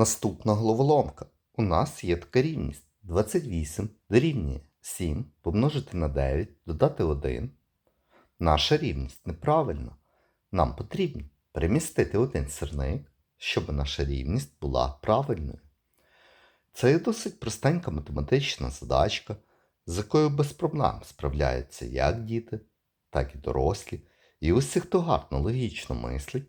Наступна головоломка. У нас є така рівність. 28 дорівнює 7 помножити на 9, додати 1. Наша рівність неправильна. Нам потрібно перемістити один сірник, щоб наша рівність була правильною. Це досить простенька математична задачка, з якою без проблем справляються як діти, так і дорослі. І усі, хто гарно логічно мислить,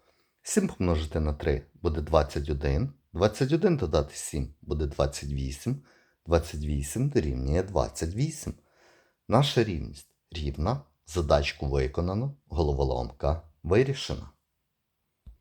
7 помножити на 3 буде 21, 21 додати 7 буде 28, 28 дорівнює 28. Наша рівність рівна, задачку виконано, головоломка вирішена.